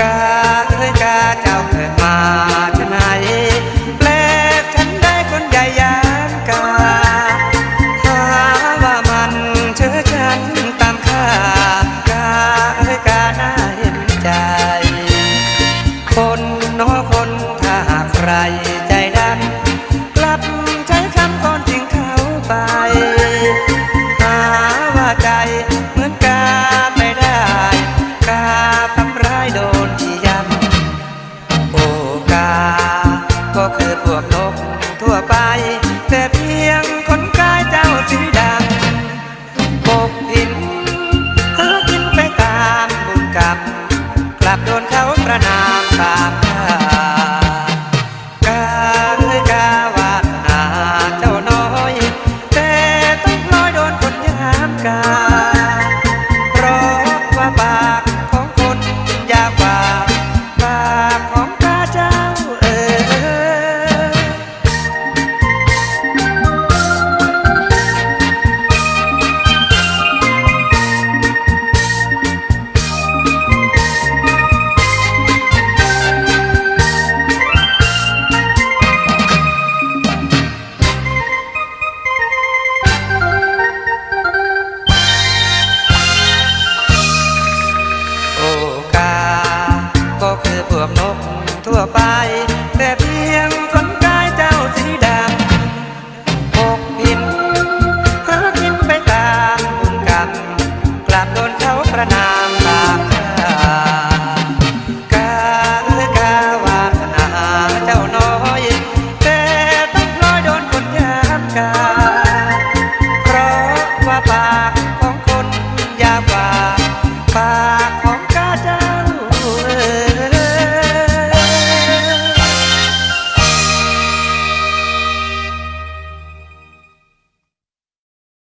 กาเอ้ยกาเจ้าเกิดมาจะไหนแปลกฉันได้คนใหญ่ยานกาหาว่ามันเจอฉันตามค่ากาเอ้ยกาน่าเห็นใจ คนนอคนถ้าใครใจดำกลับใช้คำก่อนจริงเขาไป วกนกทั่วไป แต่เพียงคนกายเจ้าสีด พวกนกทั่วไป แต่เพียงคนกายเจ้าสีดำปกปินหากินไปตามบุญกรรมกลับโดนเขาประนามตามหากาเอ้ยกาวาสนาเจ้าน้อย แต่ต้องพลอยโดนคนยามกาเพราะว่าปากของคนยาวกว่า